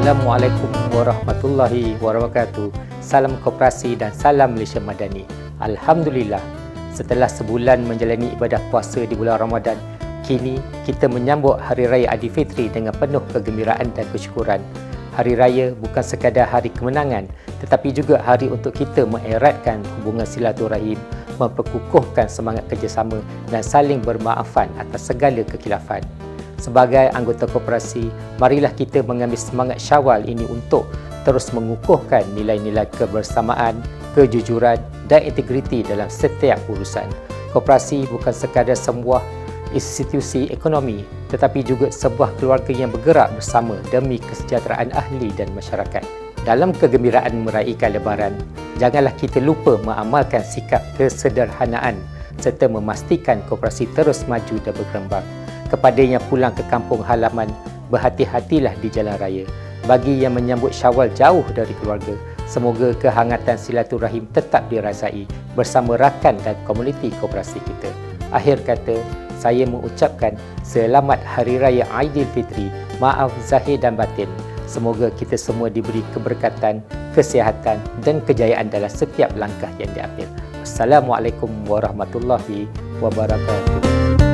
Assalamualaikum warahmatullahi wabarakatuh. Salam Koperasi dan salam Malaysia Madani. Alhamdulillah, setelah sebulan menjalani ibadah puasa di bulan Ramadan, kini kita menyambut Hari Raya Aidilfitri dengan penuh kegembiraan dan kesyukuran. Hari Raya bukan sekadar hari kemenangan, tetapi juga hari untuk kita mengeratkan hubungan silaturahim, memperkukuhkan semangat kerjasama dan saling bermaafan atas segala kekilafan. Sebagai anggota koperasi, marilah kita mengambil semangat syawal ini untuk terus mengukuhkan nilai-nilai kebersamaan, kejujuran dan integriti dalam setiap urusan. Koperasi bukan sekadar sebuah institusi ekonomi tetapi juga sebuah keluarga yang bergerak bersama demi kesejahteraan ahli dan masyarakat. Dalam kegembiraan meraihkan lebaran, janganlah kita lupa mengamalkan sikap kesederhanaan serta memastikan koperasi terus maju dan berkembang kepada yang pulang ke kampung halaman, berhati-hatilah di jalan raya. Bagi yang menyambut syawal jauh dari keluarga, semoga kehangatan silaturahim tetap dirasai bersama rakan dan komuniti koperasi kita. Akhir kata, saya mengucapkan selamat Hari Raya Aidilfitri, maaf zahir dan batin. Semoga kita semua diberi keberkatan, kesihatan dan kejayaan dalam setiap langkah yang diambil. Assalamualaikum warahmatullahi wabarakatuh.